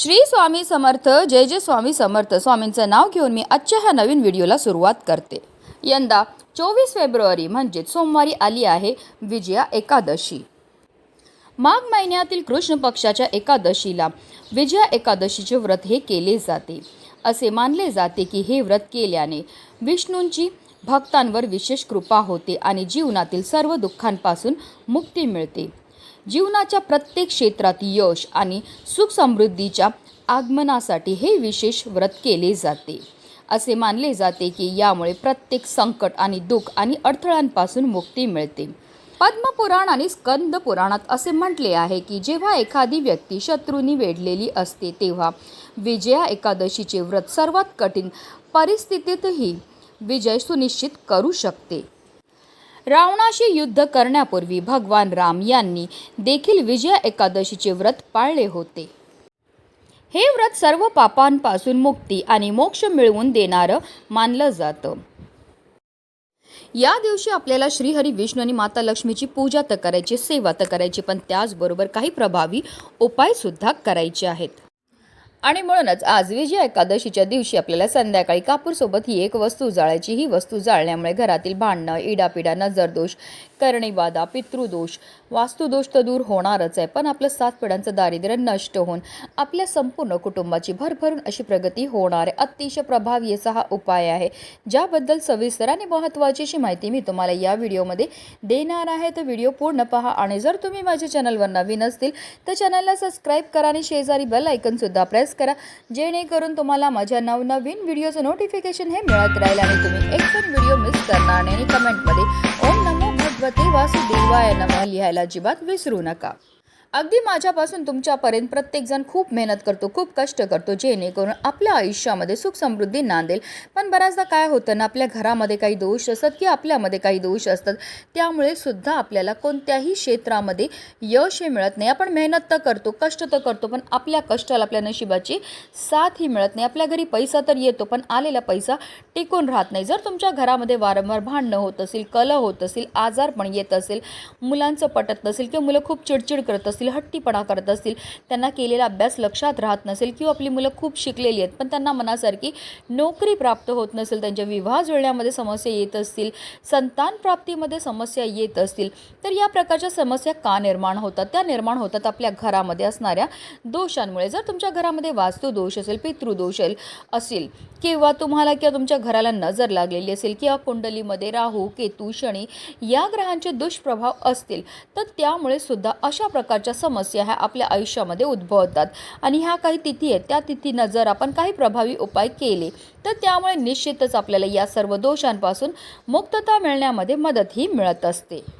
श्री स्वामी समर्थ जय जय स्वामी समर्थ. स्वामींचं नाव घेऊन मी आजच्या ह्या नवीन व्हिडिओला सुरुवात करते. यंदा चोवीस फेब्रुवारी म्हणजेच सोमवारी आली आहे विजया एकादशी. माघ महिन्यातील कृष्ण पक्षाच्या एकादशीला विजया एकादशीचे व्रत हे केले जाते. असे मानले जाते की हे व्रत केल्याने विष्णूंची भक्तांवर विशेष कृपा होते आणि जीवनातील सर्व दुःखांपासून मुक्ती मिळते. जीवनाच्या प्रत्येक क्षेत्रात यश आणि सुख समृद्धीच्या आगमनासाठी हे विशेष व्रत केले जाते. असे मानले जाते की यामुळे प्रत्येक संकट आणि दुःख आणि अडथळ्यांपासून मुक्ती मिळते. पद्मपुराण आणि स्कंद पुराणात असे म्हटले आहे की जेव्हा एखादी व्यक्ती शत्रूंनी वेढलेली असते तेव्हा विजया एकादशीचे व्रत सर्वात कठीण परिस्थितीतही विजय सुनिश्चित करू शकते. रावणाशी युद्ध करण्यापूर्वी भगवान राम यांनी देखील विजया एकादशीचे व्रत पाळले होते. हे व्रत सर्व पापांपासून मुक्ती आणि मोक्ष मिळवून देणारं मानलं जातं. या दिवशी आपल्याला श्रीहरी विष्णू आणि माता लक्ष्मीची पूजा तर करायची सेवा तर करायची पण त्याचबरोबर काही प्रभावी उपायसुद्धा करायचे आहेत. आणि म्हणूनच आज विजया एकादशीच्या दिवशी आपल्याला संध्याकाळी कापूरसोबत ही एक वस्तू जाळायची ही वस्तू जाळण्यामुळे घरातील भांडणं इडापिडा नजरदोष करणीबाधा पितृदोष वास्तुदोष तर दूर होणारच आहे पण आपलं सात पिढ्यांचं दारिद्र्य नष्ट होऊन आपल्या संपूर्ण कुटुंबाची भरभरून अशी प्रगती होणार आहे. अतिशय प्रभावी असा हा उपाय आहे. ज्याबद्दल सविस्तर आणि महत्त्वाची अशी माहिती मी तुम्हाला या व्हिडिओमध्ये देणार आहे. तर व्हिडिओ पूर्ण पहा आणि जर तुम्ही माझ्या चॅनलवर नवीन असतील तर चॅनलला सबस्क्राईब करा आणि शेजारी बेल ऐकनसुद्धा प्रेस करा. जेणेकरून तुम्हाला माझ्या नवनवीन व्हिडिओचं नोटिफिकेशन हे मिळत राहील आणि तुम्ही एक पण व्हिडिओ मिस करणार नाही आणि कमेंटमध्ये भगवते वासुदेवाय नमः लिहायला अजिबात विसरू नका. अगदी माझ्यापासून तुमच्यापर्यंत प्रत्येकजण खूप मेहनत करतो खूप कष्ट करतो जेणेकरून आपल्या आयुष्यामध्ये सुख समृद्धी नांदेल. पण बऱ्याचदा काय होतं ना आपल्या घरामध्ये काही दोष असतात की आपल्यामध्ये काही दोष असतात त्यामुळे सुद्धा आपल्याला कोणत्याही क्षेत्रामध्ये यश हे मिळत नाही. आपण मेहनत तर करतो कष्ट तर करतो पण आपल्या कष्टाला आपल्या नशिबाची साथ ही मिळत नाही. आपल्या घरी पैसा तर येतो पण आलेला पैसा टिकून राहत नाही. जर तुमच्या घरामध्ये वारंवार भांडणं होत असेल कलह होत असेल आजार पण येत असेल मुलांचं पटत नसेल किंवा मुलं खूप चिडचिड करत असतील हट्टीपणा करत असतील त्यांना केलेला अभ्यास लक्षात राहत नसेल किंवा आपली मुलं खूप शिकलेली आहेत पण त्यांना मनासारखी नोकरी प्राप्त होत नसेल त्यांच्या विवाह जुळण्यामध्ये समस्या येत असतील संतान प्राप्तीमध्ये समस्या येत असतील तर या प्रकारच्या समस्या का निर्माण होतात? त्या निर्माण होतात आपल्या घरामध्ये असणाऱ्या दोषांमुळे. जर तुमच्या घरामध्ये वास्तुदोष असेल पितृदोष असेल किंवा तुम्हाला किंवा तुमच्या घराला नजर लागलेली असेल किंवा कुंडलीमध्ये राहू केतू शनी या ग्रहांचे दुष्प्रभाव असतील तर त्यामुळे सुद्धा अशा प्रकारच्या समस्या ह्या आपल्या आयुष्यामध्ये उद्भवतात. आणि ह्या काही तिथी आहेत त्या तिथीनं जर आपण काही प्रभावी उपाय केले तर त्यामुळे निश्चितच आपल्याला या सर्व दोषांपासून मुक्तता मिळण्यामध्ये मदतही मिळत असते.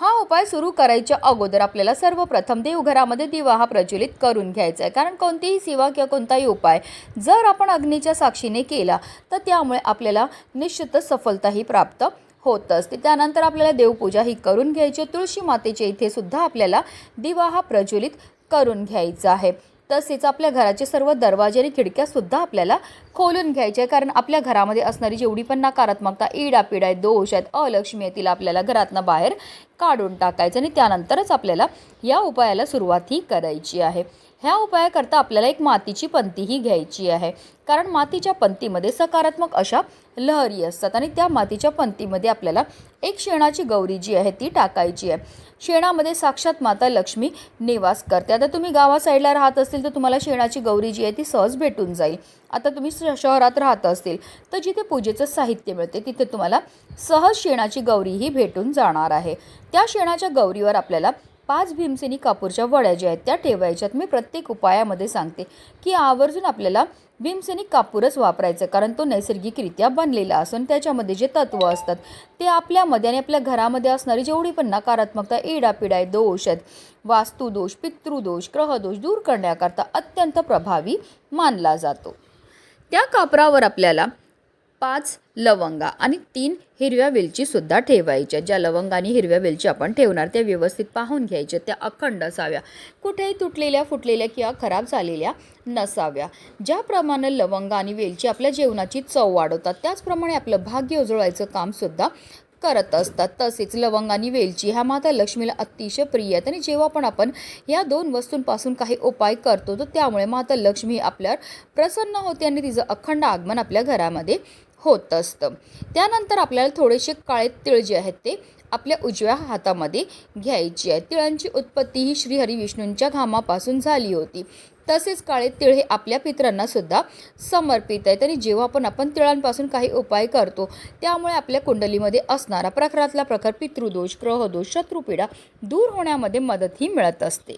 हा उपाय सुरू करायच्या अगोदर आपल्याला सर्वप्रथम देवघरामध्ये दिवा हा प्रज्वलित करून घ्यायचा आहे. कारण कोणतीही सेवा किंवा कोणताही उपाय जर आपण अग्नीच्या साक्षीने केला तर त्यामुळे आपल्याला निश्चितच सफलताही प्राप्त होत असते. त्यानंतर आपल्याला देवपूजा ही करून घ्यायची. तुळशी मातेच्या इथे सुद्धा आपल्याला दिवा हा प्रज्वलित करून घ्यायचा आहे. तसेच आपल्या घराचे सर्व दरवाजे आणि खिडक्यासुद्धा आपल्याला खोलून घ्यायचे आहे कारण आपल्या घरामध्ये असणारी जेवढी पण नकारात्मकता इडापिडा आहे दोष आहेत अलक्ष्मी आहे तिला आपल्याला घरातनं बाहेर काढून टाकायचं आणि त्यानंतरच आपल्याला या उपायाला सुरुवात ही करायची आहे. ह्या उपायाकरता आपल्याला एक मातीची पंतीही घ्यायची आहे. कारण मातीच्या पंतीमध्ये सकारात्मक अशा लहरी असतात आणि त्या मातीच्या पंतीमध्ये आपल्याला एक शेणाची गौरी जी आहे ती टाकायची आहे. शेणामध्ये साक्षात माता लक्ष्मी निवास करते. आता तुम्ही गावा साईडला राहत असतील तर तुम्हाला शेणाची गौरी जी आहे ती सहज भेटून जाईल. आता तुम्ही श- शहरात राहत असतील तर जिथे पूजेचं साहित्य मिळते तिथे तुम्हाला सहज शेणाची गौरीही भेटून जाणार आहे. त्या शेणाच्या गौरीवर आपल्याला पाच भीमसेनी कापूरच्या वड्या ज्या आहेत त्या ठेवायच्यात. मी प्रत्येक उपायामध्ये सांगते की आवर्जून आपल्याला भीमसेनी कापूरच वापरायचं कारण तो नैसर्गिकरित्या बनलेला असून त्याच्यामध्ये जे तत्व असतात ते आपल्यामध्ये आणि आपल्या घरामध्ये असणारी जेवढी पण नकारात्मकता इडापिडा आहे दोष आहेत वास्तुदोष पितृदोष ग्रहदोष दूर करण्याकरता अत्यंत प्रभावी मानला जातो. त्या कापरावर आपल्याला पाच लवंगा आणि तीन हिरव्या वेलचीसुद्धा ठेवायच्या. ज्या लवंगा आणि हिरव्या वेलची आपण ठेवणार त्या व्यवस्थित पाहून घ्यायच्या. त्या अखंड असाव्या. कुठेही तुटलेल्या फुटलेल्या किंवा खराब झालेल्या नसाव्या. ज्याप्रमाणे लवंगा आणि वेलची आपल्या जेवणाची चव वाढवतात त्याचप्रमाणे आपलं भाग्य उजळवायचं कामसुद्धा करत असतात. तसेच लवंग आणि वेलची ह्या माता लक्ष्मीला अतिशय प्रिय आहेत आणि जेव्हा पण आपण या दोन वस्तूंपासून काही उपाय करतो तर त्यामुळे माता लक्ष्मी आपल्यावर प्रसन्न होते आणि तिचं अखंड आगमन आपल्या घरामध्ये होत असतं. त्यानंतर आपल्याला थोडेसे काळे तिळ जे आहेत ते आपल्या उजव्या हातामध्ये घ्यायची आहे तिळांची उत्पत्ती ही श्रीहरी विष्णूंच्या घामापासून झाली होती. तसेच काळे तिळ हे आपल्या पित्रांना सुद्धा समर्पित आहेत आणि जेव्हा पण आपण तिळांपासून काही उपाय करतो त्यामुळे आपल्या कुंडलीमध्ये असणारा प्रखरातला प्रखर पितृदोष ग्रहदोष शत्रुपीडा दूर होण्यामध्ये मदतही मिळत असते.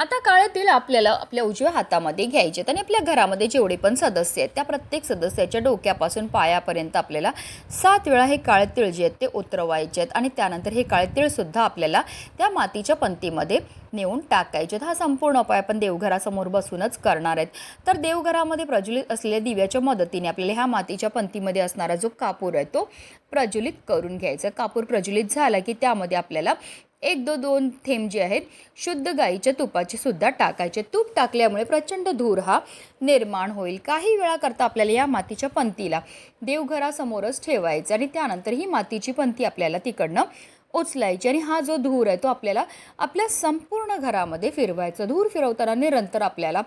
आता काळातील आपल्याला आपल्या उजव्या हातामध्ये घ्यायचे आणि आपल्या घरामध्ये जेवढे पण सदस्य आहेत त्या प्रत्येक सदस्याच्या डोक्यापासून पायापर्यंत आपल्याला सात वेळा हे काळे तिळ जे आहेत ते उतरवायचे आहेत आणि त्यानंतर हे काळे तिळसुद्धा आपल्याला त्या मातीच्या पंक्तीमध्ये नेऊन टाकायचे आहेत हा संपूर्ण उपाय आपण देवघरासमोर बसूनच करणार आहेत. तर देवघरामध्ये प्रज्वलित असलेल्या दिव्याच्या मदतीने आपल्याला ह्या मातीच्या पंक्तीमध्ये असणारा जो कापूर आहे तो प्रज्वलित करून घ्यायचा. कापूर प्रज्वलित झाला की त्यामध्ये आपल्याला एक दो दोन थेंब जे आहेत शुद्ध गाईच्या तुपाचे सुद्धा टाकायचे. तूप टाकल्यामुळे प्रचंड धूर हा निर्माण होईल. काही वेळाकरता आपल्याला या मातीच्या पंथीला देवघरासमोरच ठेवायचं आणि त्यानंतर ही मातीची पंथी आपल्याला तिकडनं उचलायची आणि हा जो धूर आहे तो आपल्याला आपल्या संपूर्ण घरामध्ये फिरवायचा. धूर फिरवताना निरंतर आपल्याला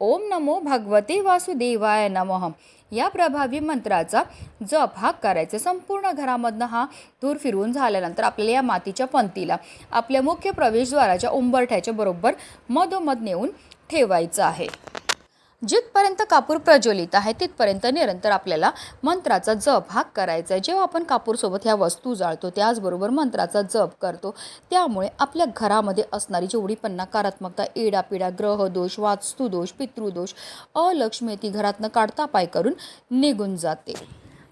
ओम नमो भगवते वासुदेवाय नमः या प्रभावी मंत्राचा जप हा करायचा. संपूर्ण घरामधनं हा धूर फिरवून झाल्यानंतर आपल्याला या मातीच्या पंतीला आपल्या मुख्य प्रवेशद्वाराच्या उंबरठ्याच्या बरोबर मधोमध नेऊन ठेवायचं आहे. जिथपर्यंत कापूर प्रज्वलित आहे तिथपर्यंत निरंतर आपल्याला मंत्राचा जप हा करायचा आहे. जेव्हा आपण कापूरसोबत ह्या वस्तू जाळतो त्याचबरोबर मंत्राचा जप करतो त्यामुळे आपल्या घरामध्ये असणारी जेवढी पण नकारात्मकता इडापिडा ग्रहदोष वास्तुदोष पितृदोष अलक्ष्मी ती घरातनं काढता पाय करून निघून जाते.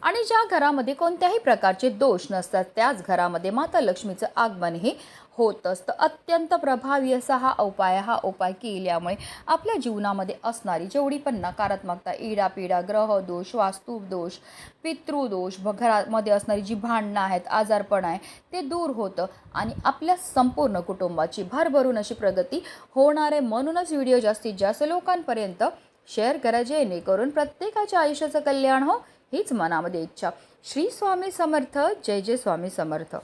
आणि ज्या घरामध्ये कोणत्याही प्रकारचे दोष नसतात त्याच घरामध्ये माता लक्ष्मीचं आगमन हे होत असतं. अत्यंत प्रभावी असा हा उपाय हा उपाय केल्यामुळे आपल्या जीवनामध्ये असणारी जेवढी पण नकारात्मकता इडापिडा ग्रहदोष वास्तुदोष पितृदोष घरामध्ये असणारी जी भांडणं आहेत आजारपण आहे ते दूर होतं आणि आपल्या संपूर्ण कुटुंबाची भरभरून अशी प्रगती होणार आहे. म्हणूनच व्हिडिओ जास्तीत जास्त लोकांपर्यंत शेअर करा जेणेकरून प्रत्येकाच्या आयुष्याचं कल्याण हो हीच मनामध्ये इच्छा. श्री स्वामी समर्थ. जय जय स्वामी समर्थ.